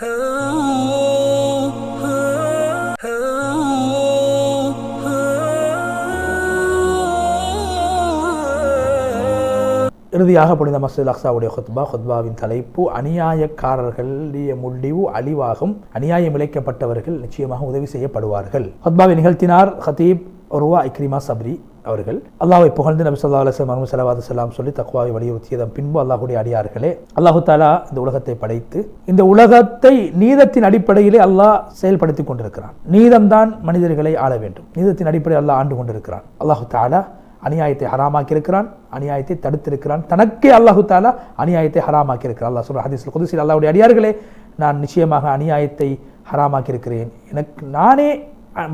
இறுதியாக புனித மசூத் அக்சாவுடைய ஹுத்பா ஹுத்பாவின் தலைப்பு அநியாயக்காரர்களுடைய முடிவு அழிவாகும் அநியாயம் இழைக்கப்பட்டவர்கள் நிச்சயமாக உதவி செய்யப்படுவார்கள். ஹுத்பாவை நிகழ்த்தினார் ஹதீப் ஒருவா இக்ரிமா சப்ரி. அவர்கள் அல்லாஹை புகழ்ந்து நபி சொல்லா அலுவலம் மஹமது சலவாத செல்லாம் சொல்லி தக்குவாவை வலியுறுத்தியதன் பின்பு அல்லாஹுடைய அடியார்களே அல்லாஹு தாலா இந்த உலகத்தை படைத்து இந்த உலகத்தை நீதத்தின் அடிப்படையிலே அல்லாஹ் செயல்படுத்தி கொண்டிருக்கிறான். நீதம்தான் மனிதர்களை ஆள வேண்டும். நீதத்தின் அடிப்படையில் அல்லாஹ் ஆண்டு கொண்டிருக்கிறான். அல்லாஹு தாலா அநியாயத்தை ஹராமாக்கியிருக்கிறான் அநியாயத்தை தடுத்திருக்கிறான். தனக்கே அல்லாஹு தாலா அநியாயத்தை ஹராமாக்கியிருக்கிறான். அல்லாஹ் சொல்ற ஹதீஸ் குதிசில் அல்லாவுடைய அடியார்களே நான் நிச்சயமாக அநியாயத்தை ஹராமாக்கியிருக்கிறேன். எனக்கு நானே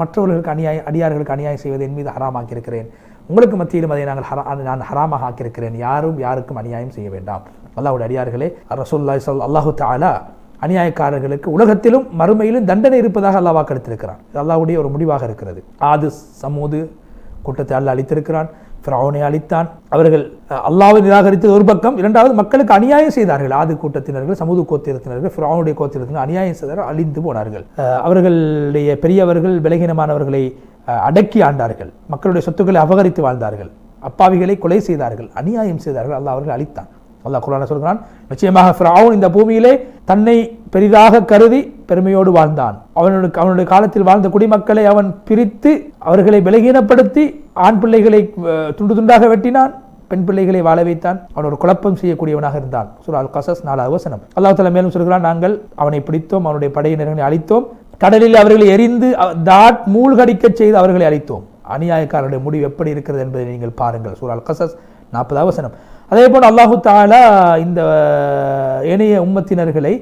மற்றவர்களுக்கு அநியாயம் அடியார்களுக்கு அநியாயம் செய்வது என் மீது ஹராமாக்கியிருக்கிறேன். உங்களுக்கு மத்தியிலும் அதை நாங்கள் ஹரா நான் ஹராமாக ஆக்கியிருக்கிறேன். யாரும் யாருக்கும் அநியாயம் செய்ய வேண்டாம். அல்லாவுடைய அடியார்களே ரசூல்லாய் சொல் அல்லாஹு தாலா அநியாயக்காரர்களுக்கு உலகத்திலும் மறுமையிலும் தண்டனை இருப்பதாக அல்லாஹ் வாக்களித்திருக்கிறான். இது அல்லாவுடைய ஒரு முடிவாக இருக்கிறது. ஆது சமூது கூட்டத்தை அல்ல அளித்திருக்கிறான் ஃபிரௌனை அளித்தான் அவர்கள் அல்லாவை நிராகரித்தது ஒரு பக்கம் இரண்டாவது மக்களுக்கு அநியாயம் செய்தார்கள். ஆதி கூட்டத்தினர்கள் சமூக கோத்திரத்தினர்கள் ஃபிரௌனுடைய கோத்திரத்தினர் அநியாயம் செய்தார்கள் அழிந்து போனார்கள். அவர்களுடைய பெரியவர்கள் விலகினமானவர்களை அடக்கி ஆண்டார்கள். மக்களுடைய சொத்துக்களை அபகரித்து வாழ்ந்தார்கள். அப்பாவிகளை கொலை செய்தார்கள் அநியாயம் செய்தார்கள். அல்லாஹ் அவர்கள் அளித்தான் அல்லாஹ் குரான சொல்கிறான் நிச்சயமாக ஃபிரௌன் இந்த பூமியிலே தன்னை பெரிதாக கருதி பெருமையோடு வாழ்ந்தான். அவனுடைய அவனுடைய காலத்தில் வாழ்ந்த குடிமக்களை அவன் பிரித்து அவர்களை விலகீனப்படுத்தி ஆண் பிள்ளைகளை துண்டு துண்டாக வெட்டினான். பெண் பிள்ளைகளை வாழ வைத்தான். அவன் ஒரு குழப்பம் செய்யக்கூடியவனாக இருந்தான். சுரால் கசஸ் நாலாவது வசனம். அல்லாஹ் தலா மேலும் சொல்கிறான் நாங்கள் அவனை பிடித்தோம் அவனுடைய படையினர்களை அழித்தோம். கடலில் அவர்களை எரிந்து தாட் மூழ்கடிக்க செய்து அவர்களை அழித்தோம். அநியாயக்காரருடைய முடிவு எப்படி இருக்கிறது என்பதை நீங்கள் பாருங்கள். சூரால் கசஸ் நாற்பதாவது வசனம். அதே போல் அல்லாஹு தாலா இந்த ஏனைய உம்மத்தினர்களை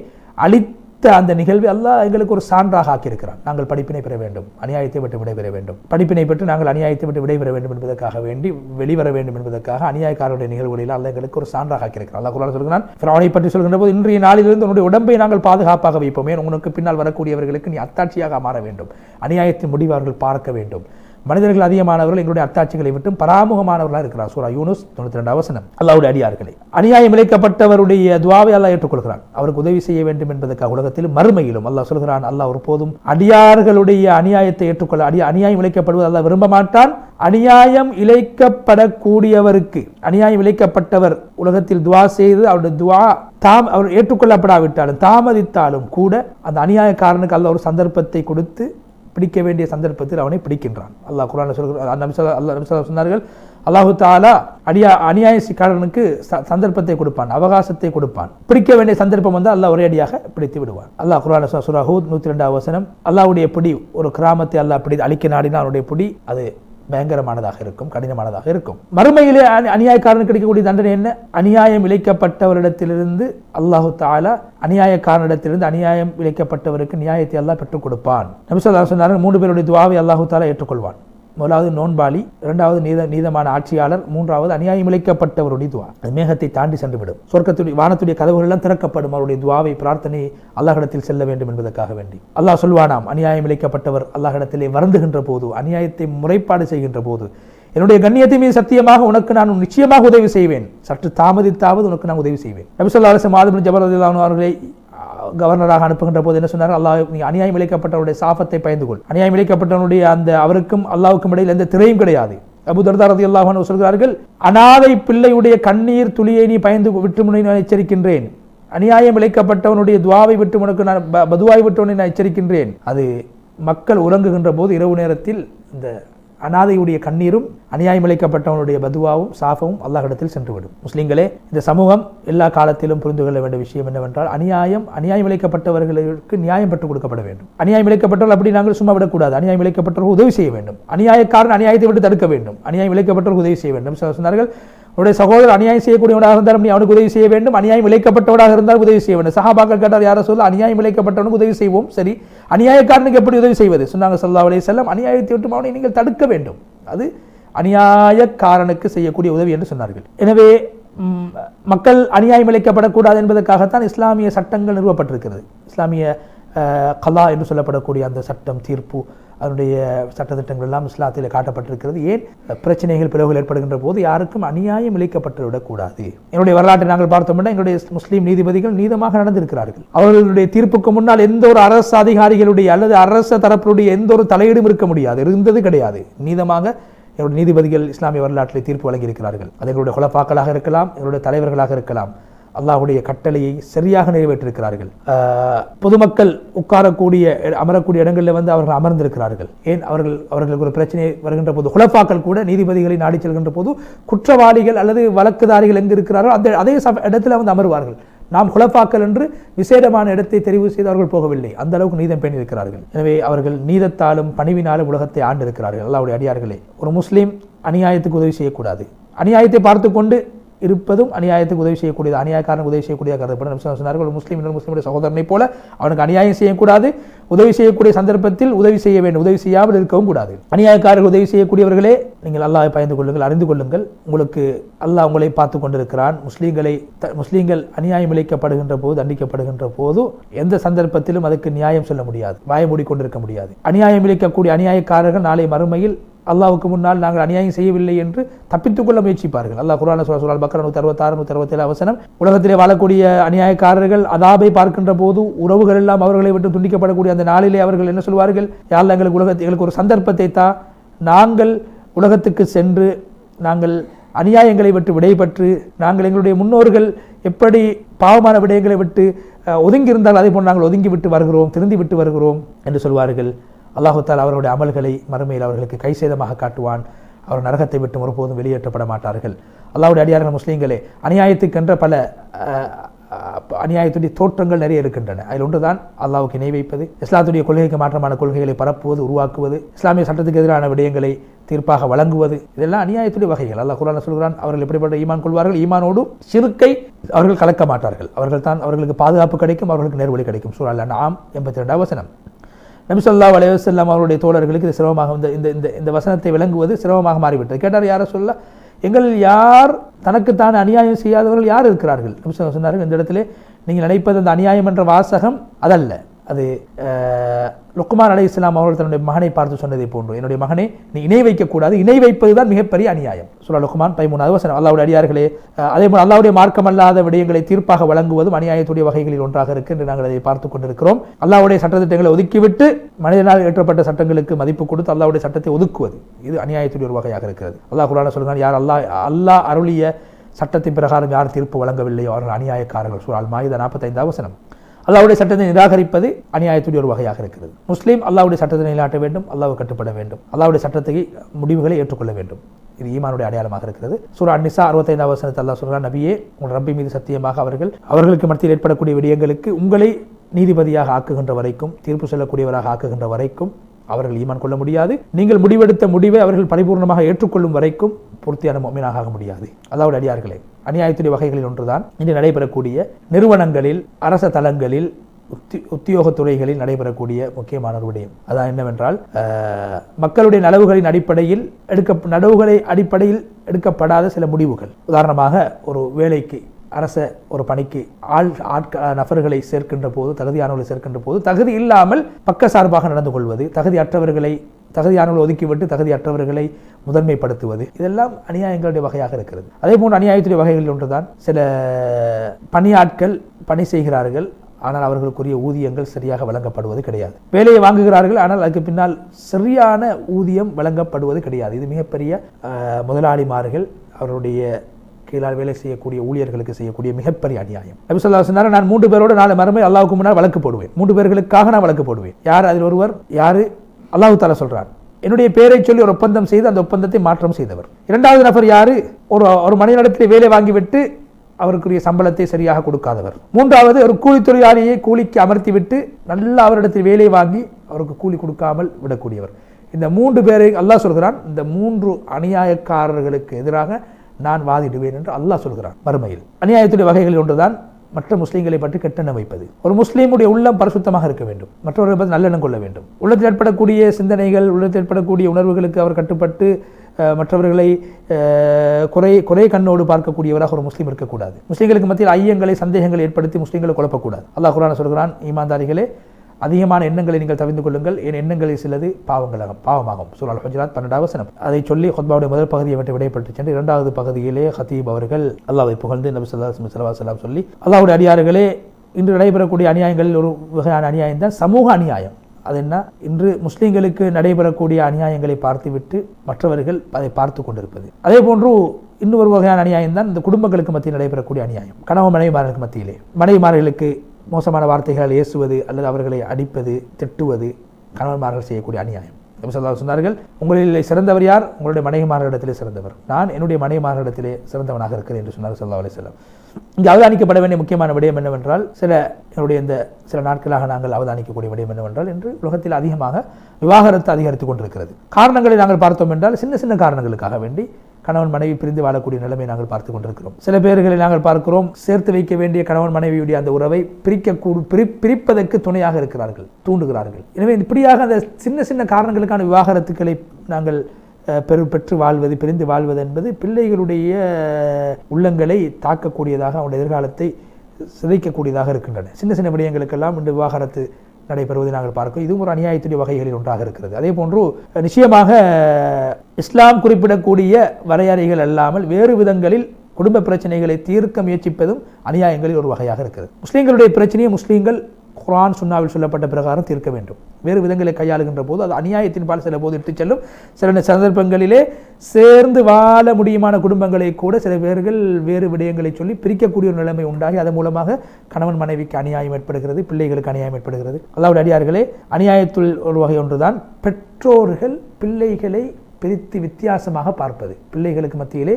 அழித்த அந்த நிகழ்வு எல்லாம் எங்களுக்கு ஒரு சான்றாக ஆக்கியிருக்கிறான். நாங்கள் படிப்பினை பெற வேண்டும் அநியாயத்தை விட்டு விடைபெற வேண்டும். படிப்பினை பெற்று நாங்கள் அநியாயத்தை விட்டு விடைபெற வேண்டும் என்பதற்காக வேண்டி வெளிவர வேண்டும் என்பதற்காக அநியாயக்காரருடைய நிகழ்வுகளில் அல்ல எங்களுக்கு ஒரு சான்றாக ஆக்கியிருக்கிறான். அல்லா குரான் சொல்கிறான் ஃபிரௌனை பற்றி சொல்கின்ற போது இன்றைய நாளிலிருந்து உன்னுடைய உடம்பை நாங்கள் பாதுகாப்பாக வைப்போமே உனக்கு பின்னால் வரக்கூடியவர்களுக்கு நீ அத்தாட்சியாக மாற வேண்டும். அநியாயத்தின் முடிவு அவர்கள் பார்க்க வேண்டும். மனிதர்கள் அதிகமானவர்கள் எங்களுடைய அத்தாட்சிகளை விட்டும் பராமுகமானவர்களாக இருக்கிறார். சூரா யூனுஸ் தொண்ணூத்தி ரெண்டு அவசனம் அல்லாவுடைய அடியார்களை அநியாயம் இழைக்கப்பட்டவருடைய துவாவை அல்லா ஏற்றுக்கொள்கிறான். அவருக்கு உதவி செய்ய வேண்டும் என்பதற்காக உலகத்திலும் மறுமையிலும் அல்லாஹ் சொல்கிறான் அல்லாஹ் ஒருபோதும் அடியார்களுடைய அநியாயத்தை ஏற்றுக்கொள்ள அடி அநியாயம் இழைக்கப்படுவது அல்லாஹ் விரும்ப மாட்டான். அநியாயம் இழைக்கப்படக்கூடியவருக்கு அநியாயம் இழைக்கப்பட்டவர் உலகத்தில் துவா செய்து அவருடைய துவா தாம் அவர் ஏற்றுக்கொள்ளப்படாவிட்டாலும் தாமதித்தாலும் கூட அந்த அநியாயக்காரனுக்கு அல்ல ஒரு சந்தர்ப்பத்தை கொடுத்து பிடிக்க வேண்டிய சந்தர்ப்பத்தில் அவனை பிடிக்கின்றான். அல்லாஹ் குரான் சொல்கிறார் அல்லா நபிசல்லா சொன்னார்கள் அல்லாஹு தாலா அடியா அநியாயக்காரனுக்கு சந்தர்ப்பத்தை கொடுப்பான் அவகாசத்தை கொடுப்பான். பிடிக்க வேண்டிய சந்தர்ப்பம் வந்து அல்லாஹ் ஒரே அடியாக பிடித்து விடுவான். அல்லாஹ் குரான் சுராஹூத் நூற்றி ரெண்டாவது வசனம் அல்லாவுடைய பிடி ஒரு கிராமத்தை அல்லாஹ் பிடி அழிக்க நாடினா அவனுடைய பிடி அது பயங்கரமானதாக இருக்கும் கடினமானதாக இருக்கும். மறுமையிலே அநியாயக்காரனுக்கு கிடைக்கக்கூடிய தண்டனை என்ன? அநியாயம் இழைக்கப்பட்டவரிடத்திலிருந்து அல்லாஹு தாலா அநியாயக்காரனிடத்திலிருந்து அநியாயம் இழைக்கப்பட்டவருக்கு நியாயத்தை எல்லாம் பெற்றுக் கொடுப்பான். நபிசல்லா சொன்னார்கள் மூன்று பேருடைய துவாவை அல்லாஹு தாலா ஏற்றுக்கொள்வான். முதலாவது நோன்பாளி இரண்டாவது நீத நீதமான ஆட்சியாளர் மூன்றாவது அநியாயம் இழைக்கப்பட்டவருடைய துவா. அது மேகத்தை தாண்டி சென்றுவிடும். சொர்க்கத்துடைய வானத்துடைய கதவுகளெல்லாம் திறக்கப்படும். அவருடைய துவாவை பிரார்த்தனை அல்லாஹிடத்தில் செல்ல வேண்டும் என்பதற்காக வேண்டி. அல்லாஹ் சொல்வானாம் அநியாயம் இழைக்கப்பட்டவர் அல்லாஹிடத்திலே வருந்துகின்ற போது அநியாயத்தை முறைப்பாடு செய்கின்ற போது என்னுடைய கண்ணியத்தை மீது சத்தியமாக உனக்கு நான் நிச்சயமாக உதவி செய்வேன். சற்று தாமதித்தாவது உனக்கு நான் உதவி செய்வேன். நபிசல்லா அலிசம் மாதபின் ஜபர் அவர்களை கவர்னராக அனுப்புகின்ற போது என்ன சொன்னார்? அல்லாஹ் நீ அநியாயம் இழைக்கப்பட்டவருடைய சாபத்தை பயந்து கொள். அநியாயம் இழைக்கப்பட்டவனுடைய அந்த அவருக்கும் அல்லாவுக்கும் இடையில் எந்த திரையும் கிடையாது. அபு தர்தாரதி அல்லாஹ் சொல்கிறார்கள் அனாதை பிள்ளையுடைய கண்ணீர் துளியை நீ பயந்து விட்டு நான் எச்சரிக்கின்றேன். அநியாயம் இழைக்கப்பட்டவனுடைய துவாவை விட்டு உனக்கு நான் பதுவாய் விட்டவனை நான் எச்சரிக்கின்றேன். அது மக்கள் உறங்குகின்ற போது இரவு நேரத்தில் இந்த அனாதையுடைய கண்ணீரும் அநியாயம் இழைக்கப்பட்டவனுடைய பதுவாவும் சாஃபவும் அல்லாஹிடத்தில் சென்றுவிடும். முஸ்லீம்களே இந்த சமூகம் எல்லா காலத்திலும் புரிந்து கொள்ள வேண்டிய விஷயம் என்னவென்றால் அநியாயம் அநியாயம் இழைக்கப்பட்டவர்களுக்கு நியாயம் பெற்றுக் கொடுக்கப்பட வேண்டும். அநியாயம் இழைக்கப்பட்டவர்கள் அப்படி நாங்கள் சும்மா விடக்கூடாது. அநியாயம் இழைக்கப்பட்டவர்கள் உதவி செய்ய வேண்டும். அநியாயக்காரன் அநியாயத்தை விட்டு தடுக்க வேண்டும். அநியாயம் இழைக்கப்பட்டவர்கள் உதவி செய்ய வேண்டும். சொன்னார்கள் உன்னுடைய சகோதரர் அநியாயம் செய்யக்கூடியவனாக இருந்தாலும் நீ அவனுக்கு உதவி செய்ய வேண்டும். அநியாயம் இழைக்கப்பட்டவனாக இருந்தால் உதவி செய்ய வேண்டும். சஹாபாக்கள் கேட்டார் யாரை சொல்ல அநியாயம் இழைக்கப்பட்டவனுக்கு உதவி செய்வோம். சரி. அநியாயக்காரனுக்கு எப்படி உதவி செய்வது? சொன்னாங்க சல்லா அலி செல்லம் அநியாயத்தை விட்டு அவனை நீங்கள் தடுக்க வேண்டும். அது அநியாயக்காரனுக்கு செய்யக்கூடிய உதவி என்று சொன்னார்கள். எனவே மக்கள் அநியாயம் இழைக்கப்படக்கூடாது என்பதற்காகத்தான் இஸ்லாமிய சட்டங்கள் நிறுவப்பட்டிருக்கிறது. இஸ்லாமிய கலா என்று சொல்லப்படக்கூடிய அந்த சட்டம் தீர்ப்பு அதனுடைய சட்டத்திட்டங்கள் எல்லாம் இஸ்லாத்தில் காட்டப்பட்டிருக்கிறது. ஏன்? பிரச்சனைகள் பிளவுகள் ஏற்படுகின்ற போது யாருக்கும் அநியாயம் இழைக்கப்பட்டு விடக்கூடாது என்னுடைய வரலாற்றை நாங்கள் பார்த்தோம்னா எங்களுடைய முஸ்லீம் நீதிபதிகள் நீதமாக நடந்திருக்கிறார்கள். அவர்களுடைய தீர்ப்புக்கு முன்னால் எந்த ஒரு அரசு அதிகாரிகளுடைய அல்லது அரச தரப்பினுடைய எந்த ஒரு தலையீடும் இருக்க முடியாது. இருந்தது கிடையாது. நீதமாக எங்களுடைய நீதிபதிகள் இஸ்லாமிய வரலாற்றில் தீர்ப்பு வழங்கியிருக்கிறார்கள். அது எங்களுடைய குலப்பாக்களாக இருக்கலாம் எங்களுடைய தலைவர்களாக இருக்கலாம். அல்லாஹுடைய கட்டளையை சரியாக நிறைவேற்றிருக்கிறார்கள். பொதுமக்கள் உட்காரக்கூடிய அமரக்கூடிய இடங்களில் வந்து அவர்கள் அமர்ந்திருக்கிறார்கள். ஏன்? அவர்கள் அவர்களுக்கு ஒரு பிரச்சனை வருகின்ற போது குலப்பாக்கள் கூட நீதிபதிகளை நாடி செல்கின்ற போது குற்றவாளிகள் அல்லது வழக்குதாரிகள் எங்கு இருக்கிறாரோ அந்த அதே இடத்துல வந்து அமர்வார்கள். நாம் குலப்பாக்கள் என்று விசேடமான இடத்தை தெரிவு செய்து அவர்கள் போகவில்லை. அந்த அளவுக்கு நீதம் பேணியிருக்கிறார்கள். எனவே அவர்கள் நீதத்தாலும் பணிவினாலும் உலகத்தை ஆண்டிருக்கிறார்கள். அல்லாவுடைய அடியார்களே ஒரு முஸ்லீம் அநியாயத்துக்கு உதவி செய்யக்கூடாது. அநியாயத்தை பார்த்து கொண்டு இருப்பதும் அநியாயத்துக்கு உதவி செய்யக்கூடியது அநியாயக்காரனுக்கு உதவி செய்யக்கூடிய கருதப்படும். நபி சொன்னார்கள் ஒரு முஸ்லீம் இன்னொரு முஸ்லீமுடைய சகோதரனை போல அவனுக்கு அநியாயம் செய்யக்கூடாது உதவி செய்யக்கூடிய சந்தர்ப்பத்தில் உதவி செய்ய வேண்டும். உதவி செய்யாமல் இருக்கவும் கூடாது. அநியாயக்காரர்கள் உதவி செய்யக்கூடியவர்களே நீங்கள் அல்லாஹை பயந்து கொள்ளுங்கள் அறிந்து கொள்ளுங்கள். உங்களுக்கு அல்லாஹ் உங்களை பார்த்து கொண்டிருக்கிறான். முஸ்லீம்களை த- முஸ்லீம்கள் அநியாயம் இழைக்கப்படுகின்ற போது தண்டிக்கப்படுகின்ற போது எந்த சந்தர்ப்பத்திலும் அதுக்கு நியாயம் சொல்ல முடியாது வாய மூடிக்கொண்டிருக்க முடியாது. அநியாயம் இழைக்கக்கூடிய அநியாயக்காரர்கள் நாளை மறுமையில் அல்லாவுக்கு முன்னால் நாங்கள் அநியாயம் செய்யவில்லை என்று தப்பித்துக்கொள்ள முயற்சிப்பார்கள். அல்லாஹ் குரான சொல்ல சொல்றால் பக்கர நூற்றி அறுபத்தாறு நூற்றி அறுபத்தேழு அவசனம் உலகத்திலே வாழக்கூடிய அநியாயக்காரர்கள் அதாபை பார்க்கின்ற போது உறவுகள் எல்லாம் அவர்களை விட்டு துண்டிக்கப்படக்கூடிய அந்த நாளிலே அவர்கள் என்ன சொல்வார்கள்? யாழ் எங்களுக்கு உலகத்தை எங்களுக்கு ஒரு சந்தர்ப்பத்தை தா நாங்கள் உலகத்துக்கு சென்று நாங்கள் அநியாயங்களை விட்டு விடைபெற்று நாங்கள் எங்களுடைய முன்னோர்கள் எப்படி பாவமான விடயங்களை விட்டு ஒதுங்கி இருந்தால் அதே போன்று நாங்கள் ஒதுங்கி விட்டு வருகிறோம் திருந்தி விட்டு வருகிறோம் என்று சொல்வார்கள். அல்லாஹுத்தால் தாலா அவருடைய அமல்களை மறுமையில் அவர்களுக்கு கை சேதமாக காட்டுவான். அவர் நரகத்தை விட்டு ஒருபோதும் வெளியேற்றப்பட மாட்டார்கள். அல்லாவுடைய அடியார்கள் முஸ்லீம்களே அநியாயத்துக்கென்ற பல அநியாயத்துடைய தோற்றங்கள் நிறைய இருக்கின்றன. அதில் ஒன்றுதான் அல்லாஹ்வுக்கு இணை வைப்பது இஸ்லாத்துடைய கொள்கைக்கு மாற்றமான கொள்கைகளை பரப்புவது உருவாக்குவது இஸ்லாமிய சட்டத்துக்கு எதிரான விடயங்களை தீர்ப்பாக வழங்குவது இதெல்லாம் அநியாயத்துடைய வகைகள். அல்லாஹ் குர்ஆன்ல சொல்கிறான் அவர்கள் எப்படிப்பட்ட ஈமான் கொள்வார்கள்? ஈமானோடு சிறுக்கை அவர்கள் கலக்க மாட்டார்கள். அவர்கள் தான் அவர்களுக்கு பாதுகாப்பு கிடைக்கும் அவர்களுக்கு நேர்வழி கிடைக்கும். சூழல் நாம் எண்பத்தி ரெண்டாம் வசனம். நபிசல்லா ஸல்லல்லாஹு அவருடைய தோழர்களுக்கு இது சிரமமாக இந்த இந்த இந்த இந்த வசனத்தை விளங்குவது சிரமமாக மாறிவிட்டது. கேட்டார் யாரை சொல்ல எங்கள் யார் தனக்குத்தான் அநியாயம் செய்யாதவர்கள் யார் இருக்கிறார்கள்? நபிசல்லா சொன்னார்கள் இந்த இடத்துல நீங்கள் நினைப்பது அந்த அநியாயம் என்ற வாசகம் அதல்ல. அது அஹ், அலி அலை இஸ்லாம் அவர்கள் தன்னுடைய மகனை பார்த்து சொன்னதை போன்று என்னுடைய மகனே நீ இணை வைக்கக்கூடாது. இணை வைப்பது தான் மிகப்பெரிய அநியாயம். சுல்லா லுக்குமான் பதிமூணாவது வசனம். அல்லாவுடைய அடியார்களே அதே போல் அல்லாவுடைய மார்க்கமல்லாத விடயங்களை தீர்ப்பாக வழங்குவதும் அநியாயத்துடைய வகைகளில் ஒன்றாக இருக்கு என்று நாங்கள் அதை பார்த்து கொண்டிருக்கிறோம். அல்லாவுடைய சட்டத்திட்டங்களை ஒதுக்கிவிட்டு மனிதனால் ஏற்றப்பட்ட சட்டங்களுக்கு மதிப்பு கொடுத்து அல்லாவுடைய சட்டத்தை ஒதுக்குவது. இது அநியாயத்துடைய ஒரு வகையாக இருக்கிறது. அல்லாஹ் குரான சொல்கிறான் யார் அல்லாஹ் அல்லாஹ் அருளிய சட்டத்தின் பிரகாரம் யார் தீர்ப்பு வழங்கவில்லையோ அவர்கள் அநியாயக்காரர்கள். சூழல் மாயுத நாற்பத்தைந்தாவது வசனம். அல்லாவுடைய சட்டத்தை நிராகரிப்பது அநியாயத்துடைய ஒரு வகையாக இருக்கிறது. முஸ்லீம் அல்லாவுடைய சட்டத்தை நிலாட்ட வேண்டும் அல்லாவை கட்டுப்பட வேண்டும். அல்லாவுடைய சட்டத்தை முடிவுகளை ஏற்றுக்கொள்ள வேண்டும். இது ஈமானுடைய அடையாளமாக இருக்கிறது. சூரா அன்னிசா அறுபத்தைந்து வசனத்தில் அல்லா சொல்கிறான் நபியே உங்கள் ரப்பி மீது சத்தியமாக அவர்கள் அவர்களுக்கு மத்தியில் ஏற்படக்கூடிய விடயங்களுக்கு உங்களை நீதிபதியாக ஆக்குகின்ற வரைக்கும் தீர்ப்பு சொல்லக்கூடியவராக ஆக்குகின்ற வரைக்கும் அவர்கள் ஈமான் கொள்ள முடியாது. நீங்கள் முடிவெடுத்த முடிவை அவர்கள் பரிபூர்ணமாக ஏற்றுக்கொள்ளும் வரைக்கும் பூர்த்தியான மொமீனாக ஆக முடியாது. அதாவது அடியார்களே அநியாயத்துடைய வகைகளில் ஒன்றுதான் இன்று நடைபெறக்கூடிய நிறுவனங்களில் அரச தளங்களில் உத்தி உத்தியோகத் துறைகளில் நடைபெறக்கூடிய முக்கியமான ஒரு விடயம். அதான் என்னவென்றால் மக்களுடைய நலவுகளின் அடிப்படையில் எடுக்க நடவுகளை அடிப்படையில் எடுக்கப்படாத சில முடிவுகள். உதாரணமாக ஒரு வேலைக்கு அரச ஒரு பணிக்கு ஆள் ஆட்க நபர்களை சேர்க்கின்ற போது தகுதியானவர்களை சேர்க்கின்ற போது தகுதி இல்லாமல் பக்க சார்பாக நடந்து கொள்வது தகுதியற்றவர்களை தகுதியானவர்களை ஒதுக்கிவிட்டு தகுதியற்றவர்களை முதன்மைப்படுத்துவது இதெல்லாம் அநியாயங்களுடைய வகையாக இருக்கிறது. அதே போன்று அநியாயத்துடைய வகைகளில் ஒன்றுதான். சில பணியாட்கள் பணி செய்கிறார்கள் ஆனால் அவர்களுக்குரிய ஊதியங்கள் சரியாக வழங்கப்படுவது கிடையாது. வேலையை வாங்குகிறார்கள் ஆனால் அதுக்கு பின்னால் சரியான ஊதியம் வழங்கப்படுவது கிடையாது. இது மிகப்பெரிய முதலாளிமார்கள் அவருடைய கீழால் வேலை செய்யக்கூடிய ஊழியர்களுக்கு செய்யக்கூடிய மிகப்பெரிய அநியாயம். நான் மூன்று பேரோடு நாலு மரமே அல்லாவுக்கு முன்னால் வழக்கு போடுவேன். மூன்று பேர்களுக்காக நான் வழக்கு போடுவேன். யார் அதில் ஒருவர்? யாரு? அல்லாஹு தாலா சொல்றான் என்னுடைய பேரை சொல்லி ஒரு ஒப்பந்தம் செய்து அந்த ஒப்பந்தத்தை மாற்றம் செய்தவர். இரண்டாவது நபர் யாரு? ஒரு ஒரு மனிதனிடத்தில் வேலை வாங்கிவிட்டு அவருக்குரிய சம்பளத்தை சரியாக கொடுக்காதவர். மூன்றாவது ஒரு கூலி தொழிலாளியை கூலிக்கு அமர்த்திவிட்டு நல்ல அவரிடத்தில் வேலை வாங்கி அவருக்கு கூலி கொடுக்காமல் விடக்கூடியவர். இந்த மூன்று பேரை அல்லாஹ் சொல்கிறான் இந்த மூன்று அநியாயக்காரர்களுக்கு எதிராக நான் வாதிடுவேன் என்று அல்லாஹ் சொல்கிறான் மறுமையில். அநியாயத்துடைய வகைகளில் ஒன்றுதான் மற்ற முஸ்லீம்களை பற்றி கெட்டெண்ணம் வைப்பது. ஒரு முஸ்லீமுடைய உள்ளம் பரிசுத்தமாக இருக்க வேண்டும். மற்றவர்கள் பற்றி நல்லெண்ணம் கொள்ள வேண்டும். உள்ளத்தில் ஏற்படக்கூடிய சிந்தனைகள் உள்ளத்தில் ஏற்படக்கூடிய உணர்வுகளுக்கு அவர் கட்டுப்பட்டு மற்றவர்களை குறை குறை கண்ணோடு பார்க்கக்கூடியவராக ஒரு முஸ்லீம் இருக்கக்கூடாது. முஸ்லீம்களுக்கு மத்தியில் ஐயங்களை சந்தேகங்களை ஏற்படுத்தி முஸ்லீம்களை குழப்பக்கூடாது. அல்லாஹ் குரான சொல்கிறான் ஈமான்தாரிகளே அதிகமான எண்ணங்களை நீங்கள் தவிர்த்து கொள்ளுங்கள். என் எண்ணங்களில் சிலது பாவங்களாகும் பாவமாகும். சூழல் ஹுஜராத் பன்னெண்டாவது வசனம். அதை சொல்லி ஹொத்பாவுடைய முதல் பகுதியை விட்டு விடைபெற்று சென்று இரண்டாவது பகுதியிலே ஹத்தீப் அவர்கள் அல்லாவை புகழ்ந்து நபி சொல்லா சலவாசலாம் சொல்லி அல்லாவுடைய அடியார்களே இன்று நடைபெறக்கூடிய அநியாயங்களில் ஒரு வகையான அநியாயம் தான் சமூக அநியாயம். அது என்ன? இன்று முஸ்லீம்களுக்கு நடைபெறக்கூடிய அநியாயங்களை பார்த்துவிட்டு மற்றவர்கள் அதை பார்த்து கொண்டிருப்பது. அதே போன்று இன்னொரு வகையான அநியாயம் தான் இந்த குடும்பங்களுக்கு மத்தியில் நடைபெறக்கூடிய அநியாயம். கணவன் மனைவிமார்களுக்கு மத்தியிலே மனைவிமார்களுக்கு மோசமான வார்த்தைகளால் ஏசுவது அல்லது அவர்களை அடிப்பது திட்டுவது கணவன்மார்கள் செய்யக்கூடிய அநியாயம். நபிசல்லா சொன்னார்கள் உங்களில் சிறந்தவர் யார்? உங்களுடைய மனைவிமார்களிடத்திலே சிறந்தவர். நான் என்னுடைய மனைவிமார்களிடத்திலே சிறந்தவனாக இருக்கிறேன் என்று சொன்னார் சல்லா செல்லம் இங்கே அவதானிக்கப்பட வேண்டிய முக்கியமான விடயம் என்னவென்றால் சில என்னுடைய இந்த சில நாட்களாக நாங்கள் அவதானிக்கக்கூடிய விடயம் என்னவென்றால் இன்று உலகத்தில் அதிகமாக விவாகரத்து அதிகரித்துக் கொண்டிருக்கிறது. காரணங்களை நாங்கள் பார்த்தோம் என்றால் சின்ன சின்ன காரணங்களுக்காக வேண்டி கணவன் மனைவி பிரிந்து வாழக்கூடிய நிலைமை நாங்கள் பார்த்து கொண்டிருக்கிறோம். சில பேர்களை நாங்கள் பார்க்கிறோம் சேர்த்து வைக்க வேண்டிய கணவன் மனைவியுடைய அந்த உறவை பிரிக்க பிரி பிரிப்பதற்கு துணையாக இருக்கிறார்கள் தூண்டுகிறார்கள். எனவே இப்படியாக அந்த சின்ன சின்ன காரணங்களுக்கான விவாகரத்துக்களை நாங்கள் பெரு பெற்று வாழ்வது பிரிந்து வாழ்வது என்பது பிள்ளைகளுடைய உள்ளங்களை தாக்கக்கூடியதாக அவனுடைய எதிர்காலத்தை சிதைக்கக்கூடியதாக இருக்கின்றன. சின்ன சின்ன விடயங்களுக்கெல்லாம் இந்த விவாகரத்து நடைபெறுவதை நாங்கள் பார்க்கிறோம். இதுவும் ஒரு அநியாயத்துடைய வகைகளில் ஒன்றாக இருக்கிறது. அதே போன்று நிச்சயமாக இஸ்லாம் குறிப்பிடக்கூடிய வரையறைகள் அல்லாமல் வேறு விதங்களில் குடும்ப பிரச்சனைகளை தீர்க்க முயற்சிப்பதும் அநியாயங்களில் ஒரு வகையாக இருக்கிறது. முஸ்லீம்களுடைய பிரச்சனையை முஸ்லீம்கள் குரான் சுன்னாவில் சொல்லப்பட்ட பிரகாரம் தீர்க்க வேண்டும். வேறு விதங்களை கையாளுகின்ற போது அது அநியாயத்தின் பால் சில போது எடுத்துச் செல்லும். சில சந்தர்ப்பங்களிலே சேர்ந்து வாழ முடியுமான குடும்பங்களை கூட சில பேர்கள் வேறு விடயங்களை சொல்லி பிரிக்கக்கூடிய ஒரு நிலைமை உண்டாகி அதன் மூலமாக கணவன் மனைவிக்கு அநியாயம் ஏற்படுகிறது பிள்ளைகளுக்கு அநியாயம் ஏற்படுகிறது. அதாவது அடியார்களே அநியாயத்துள் ஒரு வகை ஒன்றுதான். பெற்றோர்கள் பிள்ளைகளை பிரித்து வித்தியாசமாக பார்ப்பது. பிள்ளைகளுக்கு மத்தியிலே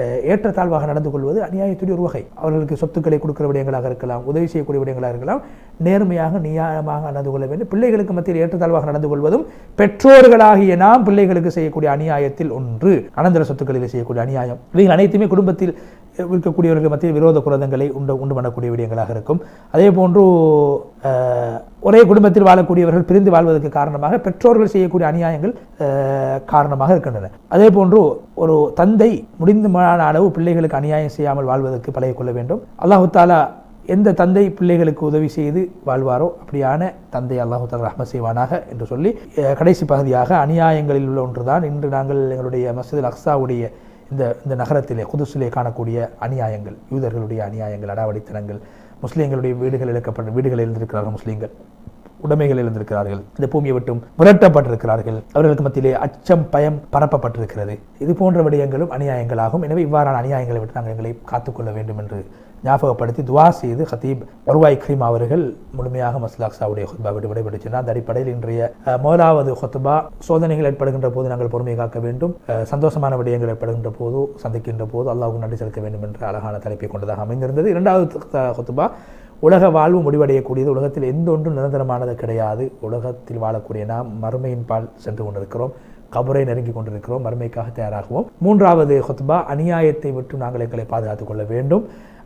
ஏற்றத்தாழ்வாக நடந்து கொள்வது அநியாயத்துடைய ஒரு வகை. அவர்களுக்கு சொத்துக்களை கொடுக்கிற விடயங்களாக இருக்கலாம் உதவி செய்யக்கூடிய விடயங்களாக இருக்கலாம் நேர்மையாக நியாயமாக நடந்து கொள்ள வேண்டும். பிள்ளைகளுக்கு மத்தியில் ஏற்றத்தாழ்வாக நடந்து கொள்வதும் பெற்றோர்களாகிய நாம் பிள்ளைகளுக்கு செய்யக்கூடிய அநியாயத்தில் ஒன்று. அனந்தர சொத்துக்களில் செய்யக்கூடிய அநியாயம். இவைகள் அனைத்துமே குடும்பத்தில் இருக்கக்கூடியவர்கள் மத்தியில் விரோத குரதங்களை உண்டு உண்டு பண்ணக்கூடிய விடயங்களாக இருக்கும். அதே போன்று ஒரே குடும்பத்தில் வாழக்கூடியவர்கள் பிரிந்து வாழ்வதற்கு காரணமாக பெற்றோர்கள் செய்யக்கூடிய அநியாயங்கள் காரணமாக இருக்கின்றன. அதே போன்று ஒரு தந்தை முடிந்துமான அளவு பிள்ளைகளுக்கு அநியாயம் செய்யாமல் வாழ்வதற்கு பழகிக்கொள்ள வேண்டும். அல்லாஹு தாலா எந்த தந்தை பிள்ளைகளுக்கு உதவி செய்து வாழ்வாரோ அப்படியான தந்தை அல்லாஹு தலா ரஹ்ம செய்வானாக என்று சொல்லி கடைசி பகுதியாக அநியாயங்களில் உள்ள ஒன்றுதான். இன்று நாங்கள் எங்களுடைய மசூத் அக்ஸாவுடைய இந்த இந்த நகரத்திலே குதுசிலே காணக்கூடிய அநியாயங்கள் யூதர்களுடைய அநியாயங்கள் அடாவடித்தனங்கள் முஸ்லீம்களுடைய வீடுகள் இழக்கப்பட்ட வீடுகளில் இருந்திருக்கிறார்கள் முஸ்லீம்கள் உடைமைகள் இருந்திருக்கிறார்கள் இந்த பூமியை விட்டும் விரட்டப்பட்டிருக்கிறார்கள் அவர்களுக்கு மத்தியிலே அச்சம் பயம் பரப்பப்பட்டிருக்கிறது. இது போன்ற விடயங்களும் அநியாயங்களாகும். எனவே இவ்வாறான அநியாயங்களை விட்டு நாங்கள் எங்களை காத்துக்கொள்ள வேண்டும் என்று ஞாபகப்படுத்தி துவா செய்து ஹத்தீப் வருவாய் கிரீம் அவர்கள் முழுமையாக மஸ்லாக்ஸாவுடைய ஹுத்பா விட்டு விடைபெற்று சென்றார். அந்த அடிப்படையில் இன்றைய முதலாவது ஹொத்துபா சோதனைகள் ஏற்படுகின்ற போது நாங்கள் பொறுமை காக்க வேண்டும். சந்தோஷமான விடயங்கள் ஏற்படுகின்ற போது சந்திக்கின்ற போது அல்லாவுக்கு நன்றி செலுத்த வேண்டும் என்ற அழகான தலைப்பை கொண்டதாக அமைந்திருந்தது. இரண்டாவது ஹொத்துபா உலக வாழ்வு முடிவடையக்கூடியது. உலகத்தில் எந்த ஒன்றும் நிரந்தரமானது கிடையாது. உலகத்தில் வாழக்கூடிய நாம் மறுமையின் பால் சென்று கொண்டிருக்கிறோம். கபரை நெருங்கி கொண்டிருக்கிறோம். மறுமைக்காக தயாராகுவோம். மூன்றாவது ஹொத்பா அநியாயத்தை விட்டு நாங்கள் எங்களை பாதுகாத்துக் கொள்ள வேண்டும்.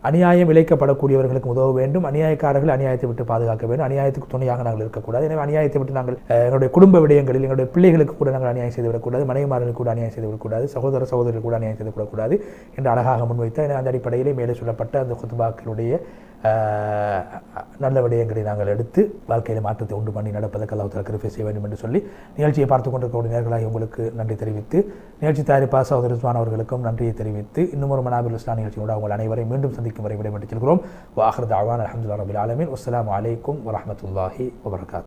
அநியாயம் இழைக்கப்படக்கூடியவர்களுக்கு உதவ வேண்டும். அநியாயக்காரர்கள் அநியாயத்தை விட்டு பாதுகாக்க வேண்டும். அநியாயத்துக்கு துணையாக நாங்கள் இருக்கக்கூடாது. எனவே அநியாயத்தை விட்டு நாங்கள் எங்களுடைய குடும்ப விடயங்களில் எங்களுடைய பிள்ளைகளுக்கு கூட நாங்கள் அநியாயம் செய்துவிடக்கூடாது மனைவிமார்களுக்கு கூட அநியாயம் செய்துவிடக்கூடாது சகோதர சகோதரர்கள் கூட அநியாயம் செய்துவிடக்கூடாது என்று அழகாக முன்வைத்த அந்த அடிப்படையிலே மேலே சொல்லப்பட்ட அந்த குத்துபாக்களுடைய நல்ல விடயங்களை நாங்கள் எடுத்து வாழ்க்கையில் மாற்றத்தை உண்டு பண்ணி நடப்பதற்கு அல்லாஹ் கிருப்பை செய்ய வேண்டும் என்று சொல்லி நிகழ்ச்சியை பார்த்து கொண்டிருக்கக்கூடிய நேர்களாக உங்களுக்கு நன்றி தெரிவித்து நிகழ்ச்சி தயாரிப்பா சகோதர ரிஸ்வான் அவர்களுக்கும் நன்றியை தெரிவித்து இன்னும் ஒரு மனாபில் இஸ்லாம் நிகழ்ச்சியோட உங்கள் அனைவரையும் மீண்டும் சந்திக்கும் வரை விடைபெற்று செல்கிறோம். வாஹர் தாவான் அஹமதுல்லா ரபில் ஆலமின். அஸ்லாம் வலைக்கும் வரமத்துல்லாஹி வபர்காத்.